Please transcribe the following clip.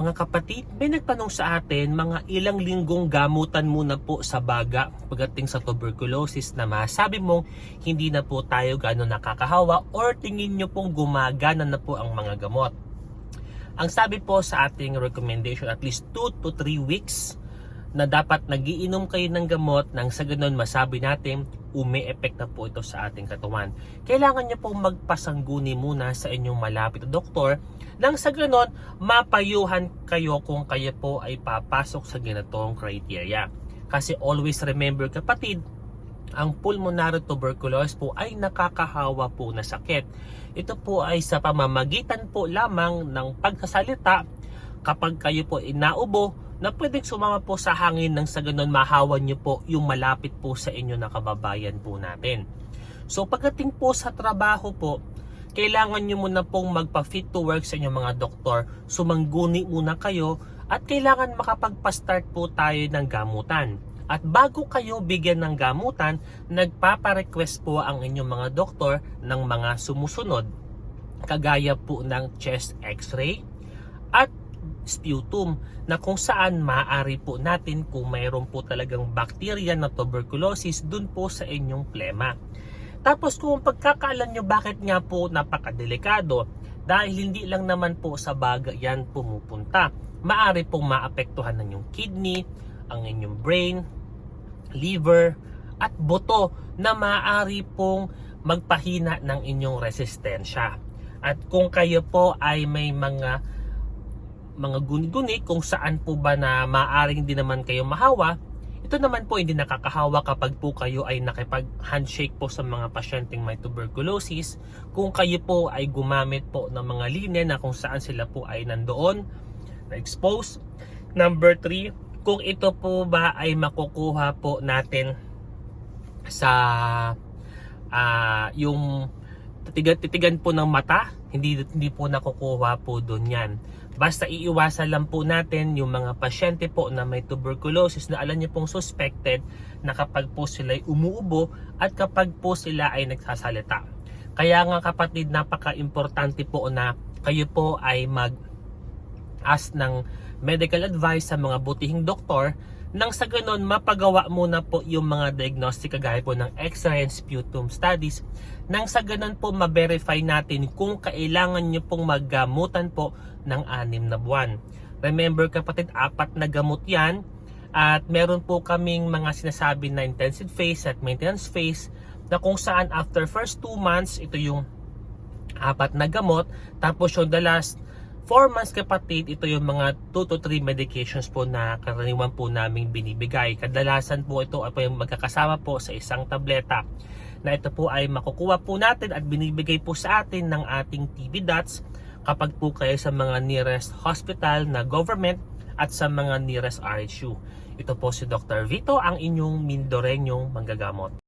Mga kapatid, may nagtanong sa atin mga ilang linggong gamutan muna po sa baga pagdating sa tuberculosis na masabi mong hindi na po tayo gano'n nakakahawa or tingin nyo pong gumagana na po ang mga gamot. Ang sabi po sa ating recommendation at least 2 to 3 weeks na dapat nagiinom kayo ng gamot nang sa ganun masabi natin umi-effect na po ito sa ating katawan. Kailangan nyo pong magpasangguni muna sa inyong malapit na doktor nang sa ganun mapayuhan kayo kung kayo po ay papasok sa ganitong criteria. Kasi always remember kapatid, ang pulmonary tuberculosis po ay nakakahawa po na sakit. Ito po ay sa pamamagitan po lamang ng pagsasalita kapag kayo po inaubo na pwedeng sumama po sa hangin nang sa ganun mahawan nyo po yung malapit po sa inyo na kababayan po natin. So pagdating po sa trabaho po, kailangan nyo muna pong magpa-fit to work sa inyong mga doktor, sumangguni muna kayo at kailangan makapagpa-start po tayo ng gamutan. At bago kayo bigyan ng gamutan, nagpapa-request po ang inyong mga doktor ng mga sumusunod. Kagaya po ng chest x-ray at sputum na kung saan maaari po natin kung mayroon po talagang bacteria na tuberculosis dun po sa inyong plema. Tapos kung pagkakaalam nyo bakit nga po napakadelikado dahil hindi lang naman po sa baga yan pumupunta. Maari pong maapektuhan ng inyong kidney, ang inyong brain, liver, at buto na maaari pong magpahina ng inyong resistensya. At kung kayo po ay may mga mga guni-guni kung saan po ba na maaring din naman kayo mahawa, ito naman po hindi nakakahawa kapag po kayo ay nakipag-handshake po sa mga pasyenteng may tuberculosis. Kung kayo po ay gumamit po ng mga linya na kung saan sila po ay nandoon, na-expose. Number 3, kung ito po ba ay makukuha po natin sa ah, yung titigan, titigan po ng mata, hindi, hindi po nakukuha po doon yan. Basta iiwasan lang po natin yung mga pasyente po na may tuberculosis na alam niyo pong suspected na kapag po sila ay umuubo at kapag po sila ay nagsasalita. Kaya nga kapatid, napaka-importante po na kayo po ay mag ask ng medical advice sa mga butihing doktor nang sa ganun mapagawa muna po yung mga diagnostic kagaya po ng X-ray and sputum studies. Nang sa ganun po ma-verify natin kung kailangan nyo pong maggamutan po ng anim na buwan. Remember kapatid, apat na gamot yan. At meron po kaming mga sinasabi na intensive phase at maintenance phase na kung saan after first 2 months ito yung apat na gamot. Tapos yung the last 4 months kapatid, ito yung mga 2 to 3 medications po na karaniwan po naming binibigay. Kadalasan po ito ay po yung magkakasama po sa isang tableta na ito po ay makukuha po natin at binibigay po sa atin ng ating TB dots kapag po kayo sa mga nearest hospital na government at sa mga nearest RHU. Ito po si Dr. Vito, ang inyong Mindorenyong manggagamot.